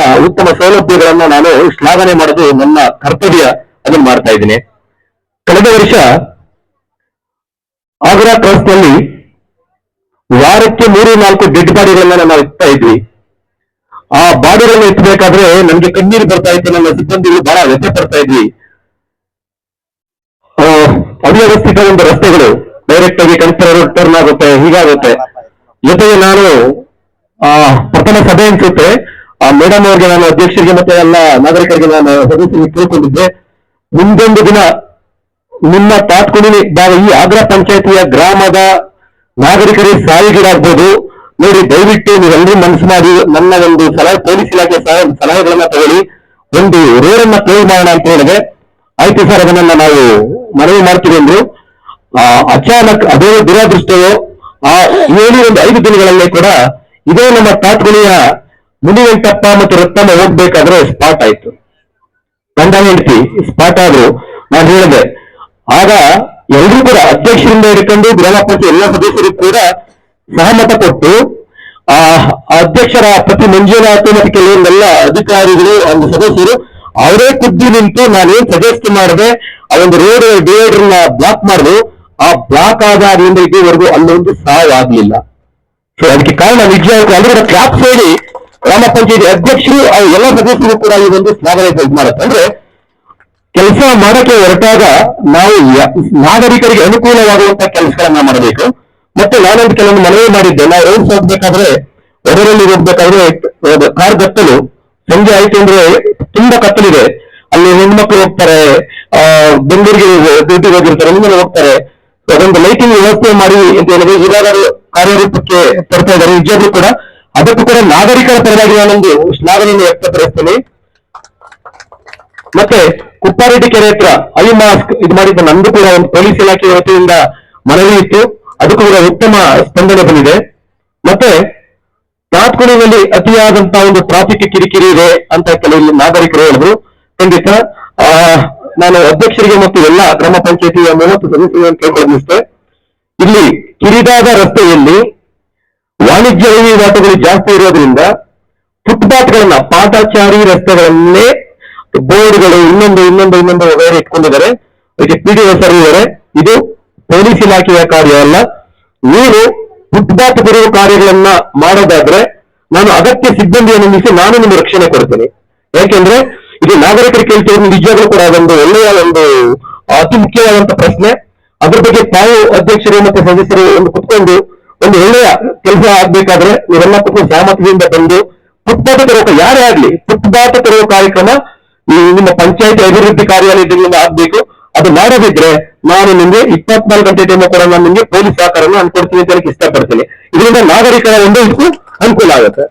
ಉತ್ತಮ ಸೌಲಭ್ಯಗಳನ್ನ ನಾನು ಶ್ಲಾಘನೆ ಮಾಡೋದು ನನ್ನ ಕರ್ತವ್ಯ ಅದನ್ನು ಮಾಡ್ತಾ ಇದ್ದೀನಿ. ಕಳೆದ ವರ್ಷ ಆಗ್ರಾ ನಲ್ಲಿ ವಾರಕ್ಕೆ ಮೂರು ನಾಲ್ಕು ಡೆಡ್ ಬಾಡಿಗಳನ್ನ ನಾವು ಇಡ್ತಾ ಇದ್ವಿ. ಆ ಬಾಡಿಗಳನ್ನ ಎತ್ತಬೇಕಾದ್ರೆ ನಮ್ಗೆ ಕಣ್ಣೀರು ಬರ್ತಾ ಇತ್ತು, ನನ್ನ ಸಿಬ್ಬಂದಿಗಳು ಬಹಳ ವ್ಯಥೆ ಪಡ್ತಾ ಇದ್ವಿ. ಅವ್ಯವಸ್ಥಿತ ಒಂದು ರಸ್ತೆಗಳು ಡೈರೆಕ್ಟ್ ಆಗಿ ಕನ್ಸರ್ ಟರ್ನ್ ಆಗುತ್ತೆ, ಹೀಗಾಗುತ್ತೆ. ಜೊತೆಗೆ ನಾನು, ಆ, ಪ್ರಥಮ ಸಭೆ ಅನ್ಸುತ್ತೆ ಆ ಮೇಡಮ್ ಅವರಿಗೆ ನಾನು, ಅಧ್ಯಕ್ಷರಿಗೆ ಮತ್ತೆ ಎಲ್ಲ ನಾಗರಿಕರಿಗೆ ನಾನು ಸದಸ್ಯರಿಗೆ ಕೇಳ್ಕೊಂಡಿದ್ದೆ. ಮುಂದೊಂದು ದಿನ ನಿಮ್ಮ ತಾತ್ಕುಡಿ ಭಾಗ ಈ ಆಗ್ರಾ ಪಂಚಾಯತಿಯ ಗ್ರಾಮದ ನಾಗರಿಕರಿಗೆ ಸಾವಿಗೀಡಾಗ್ಬೋದು ನೋಡಿ, ದಯವಿಟ್ಟು ನೀವೆಲ್ಲರೂ ಮನಸ್ಸು ಮಾಡಿ ನನ್ನ ಒಂದು ಸಲಹೆ, ಪೊಲೀಸ್ ಇಲಾಖೆ ಸಲಹೆಗಳನ್ನ ತಗೊಳ್ಳಿ. ಒಂದು ರೋಡ್ ಅನ್ನ ಮಾಡೋಣ ಅಂತ ಹೇಳಿದೆ. ಆಯ್ತು ಸರ್, ಅದನ್ನ ನಾವು ಮನವಿ ಮಾಡ್ತೀವಿ ಅಂದ್ರು. ಅಚಾನಕ್ ಅದೇ ದುರಾದೃಷ್ಟವೋ, ಆ ಏಳು ಒಂದು ಐದು ದಿನಗಳಲ್ಲೇ ಕೂಡ ಇದೇ ನಮ್ಮ ತಾತ್ಗುಳಿಯ ಮುನಿವೆಂಕಪ್ಪ ಮತ್ತು ರತ್ನಮ್ಮ ಹೋಗ್ಬೇಕಾದ್ರೆ ಸ್ಪಾಟ್ ಆಯ್ತು. ಗಂಡ ಹೆಂಡತಿ ಸ್ಪಾಟ್ ಆದ್ರು. ನಾನು ಹೇಳಿದೆ, ಆಗ ಎಲ್ಲರೂ ಕೂಡ ಅಧ್ಯಕ್ಷರಿಂದ ಹಿಡ್ಕೊಂಡು ಗ್ರಾಮ ಎಲ್ಲ ಸದಸ್ಯರು ಕೂಡ ಸಹಮತ ಕೊಟ್ಟು, ಆ ಅಧ್ಯಕ್ಷರ ಪ್ರತಿ ಮಂಜೂರಾತಿ ಮತ್ತು ಕೆಲವೊಂದೆಲ್ಲ ಅಧಿಕಾರಿಗಳು ಒಂದು ಸದಸ್ಯರು ಅವರೇ ಖುದ್ದು ನಿಂತು ನಾನೇನ್ ಸಜೆಸ್ಟ್ ಮಾಡಿದೆ, ಆ ಒಂದು ರೋಡ್ ಡಿವೈಡರ್ನ ಬ್ಲಾಕ್ ಮಾಡಿದ್ರು ಆ ಬ್ಲಾಕ್ ಆದಾಗಿಂದ ಇದುವರೆಗೂ ಅಲ್ಲೊಂದು ಸಾವು ಆಗ್ಲಿಲ್ಲ. ಸೊ ಅದಕ್ಕೆ ಕಾರಣ ನಿಜ ಅಂದ್ರೆ ಕ್ಲಾಪ್ ಹೇಳಿ ಗ್ರಾಮ ಪಂಚಾಯತಿ ಅಧ್ಯಕ್ಷರು ಎಲ್ಲಾ ಸದಸ್ಯರು ಕೂಡ ಈ ಒಂದು ಶ್ಲಾಘನೆ ಇದು ಮಾಡುತ್ತೆ. ಅಂದ್ರೆ ಕೆಲಸ ಮಾಡಕ್ಕೆ ಹೊರಟಾಗ ನಾವು ನಾಗರಿಕರಿಗೆ ಅನುಕೂಲವಾಗುವಂತ ಕೆಲಸಗಳನ್ನ ಮಾಡಬೇಕು. ಮತ್ತೆ ನಾನೊಂದು ಕೆಲವೊಂದು ಮನವಿ ಮಾಡಿದ್ದೆ. ನಾವು ರೋಡ್ಸ್ ಹೋಗ್ಬೇಕಾದ್ರೆ ಒಡರಲ್ಲಿ ಹೋಗ್ಬೇಕಾದ್ರೆ ಕಾರ್ ಗತ್ತಲು ಸಂಜೆ ಆಯ್ತು ಅಂದ್ರೆ ತುಂಬಾ ಕತ್ತಲಿದೆ. ಅಲ್ಲಿ ಹೆಣ್ಮಕ್ಳು ಹೋಗ್ತಾರೆ, ಆ, ಬೆಂಗಳೂರಿಗೆ ಡ್ಯೂಟಿಗೆ ಹೋಗಿರ್ತಾರೆ ನಿಮ್ಮಲ್ಲಿ ಹೋಗ್ತಾರೆ. ಅದೊಂದು ಲೈಟಿಂಗ್ ವ್ಯವಸ್ಥೆ ಮಾಡಿ ಅಂತ ಹೇಳಿದ್ರೆ ಈಗಾಗಲೇ ಕಾರ್ಯರೂಪಕ್ಕೆ ತರ್ತಾ ಇದ್ದಾರೆ. ನಿಜವಾಗ್ಲೂ ಕೂಡ ಅದಕ್ಕೂ ಕೂಡ ನಾಗರಿಕರ ಪರವಾಗಿ ನಾನೊಂದು ಶ್ಲಾಘನೆಯನ್ನು ವ್ಯಕ್ತಪಡಿಸ್ತೇನೆ. ಮತ್ತೆ ಕುಪ್ಪಾರೆಡ್ಡಿ ಕೆರೆ ಹತ್ರ ಐ ಮಾಸ್ಕ್ ಇದು ಮಾಡಿದ್ದ ನಂದು ಕೂಡ ಒಂದು ಪೊಲೀಸ್ ಇಲಾಖೆ ವತಿಯಿಂದ ಮನವಿ ಇತ್ತು. ಅದಕ್ಕೂ ಕೂಡ ಉತ್ತಮ ಸ್ಪಂದನೆ ಬಂದಿದೆ. ಮತ್ತೆ ತಾತ್ಕುಳಿನಲ್ಲಿ ಅತಿಯಾದಂತಹ ಒಂದು ಟ್ರಾಫಿಕ್ ಕಿರಿಕಿರಿ ಇದೆ ಅಂತ ಕೆಲವು ನಾಗರಿಕರು ಹೇಳಿದ್ರು. ಖಂಡಿತ. ನಾನು ಅಧ್ಯಕ್ಷರಿಗೆ ಮತ್ತು ಎಲ್ಲ ಗ್ರಾಮ ಪಂಚಾಯತಿಯ ಮೂವತ್ತು ಸದಸ್ಯರನ್ನು ಕೇಳ್ಕೊಳ್ಳಿಸ್ತೇ ಇಲ್ಲಿ ಕಿರಿದಾದ ರಸ್ತೆಯಲ್ಲಿ ವಾಣಿಜ್ಯ ವಹಿವಾಟುಗಳು ಜಾಸ್ತಿ ಇರೋದ್ರಿಂದ ಫುಟ್ಪಾತ್ಗಳನ್ನ ಪಾದಾಚಾರಿ ರಸ್ತೆಗಳನ್ನೇ ಬೋರ್ಡ್ಗಳು ಇನ್ನೊಂದು ಇನ್ನೊಂದು ಇನ್ನೊಂದು ಬೇರೆ ಇಟ್ಕೊಂಡಿದ್ದಾರೆ. ಅದಕ್ಕೆ ಪಿ ಡಿ ಸರ್ ಇದ್ದಾರೆ. ಇದು ಪೊಲೀಸ್ ಇಲಾಖೆಯ ಕಾರ್ಯ ಅಲ್ಲ. ನೀವು ಫುಟ್ಪಾತ್ ಬರುವ ಕಾರ್ಯಗಳನ್ನ ಮಾಡೋದಾದ್ರೆ ನಾನು ಅಗತ್ಯ ಸಿಬ್ಬಂದಿಯನ್ನು ನಿಲ್ಲಿಸಿ ನಾನು ನಿಮಗೆ ರಕ್ಷಣೆ ಕೊಡ್ತೇನೆ. ಯಾಕೆಂದ್ರೆ ಇದು ನಾಗರಿಕರು ಕೇಳ್ತಿರೋದು ನಿಜವಾಗ್ಲೂ ಕೂಡ ಅದೊಂದು ಒಳ್ಳೆಯ ಒಂದು ಅತಿ ಮುಖ್ಯವಾದಂತ ಪ್ರಶ್ನೆ. ಅದ್ರ ಬಗ್ಗೆ ತಾವು ಅಧ್ಯಕ್ಷರು ಮತ್ತು ಸದಸ್ಯರು ಒಂದು ಕುತ್ಕೊಂಡು ಒಂದು ಒಳ್ಳೆಯ ಕೆಲಸ ಆಗ್ಬೇಕಾದ್ರೆ ನೀವೆಲ್ಲ ಕುತ್ಕೊಂಡು ಸಹಮತದಿಂದ ಬಂದು ಫುಟ್ಪಾತ್ ತೆರವು ಯಾರೇ ಆಗ್ಲಿ ಫುಟ್ಪಾತ್ ತೆರವು ಕಾರ್ಯಕ್ರಮ ನಿಮ್ಮ ಪಂಚಾಯತಿ ಅಭಿವೃದ್ಧಿ ಕಾರ್ಯಾಲಯದಿಂದ ಆಗ್ಬೇಕು. ಅದು ಮಾಡದಿದ್ರೆ ನಾನು ನಿಮ್ಗೆ ಇಪ್ಪತ್ನಾಲ್ಕು ಗಂಟೆ ಟೈಮ್ ಕೂಡ ನಾನು ನಿಮ್ಗೆ ಪೊಲೀಸ್ ಸಹಕಾರವನ್ನು ಅನ್ಕೊಡ್ತೀನಿ ಕೊಡ್ತೀನಿ ಅಂತ ಹೇಳಕ್ಕೆ ಇಷ್ಟಪಡ್ತೀನಿ. ಇದರಿಂದ ನಾಗರಿಕರ ಒಂದು ಅನುಕೂಲ ಆಗುತ್ತೆ.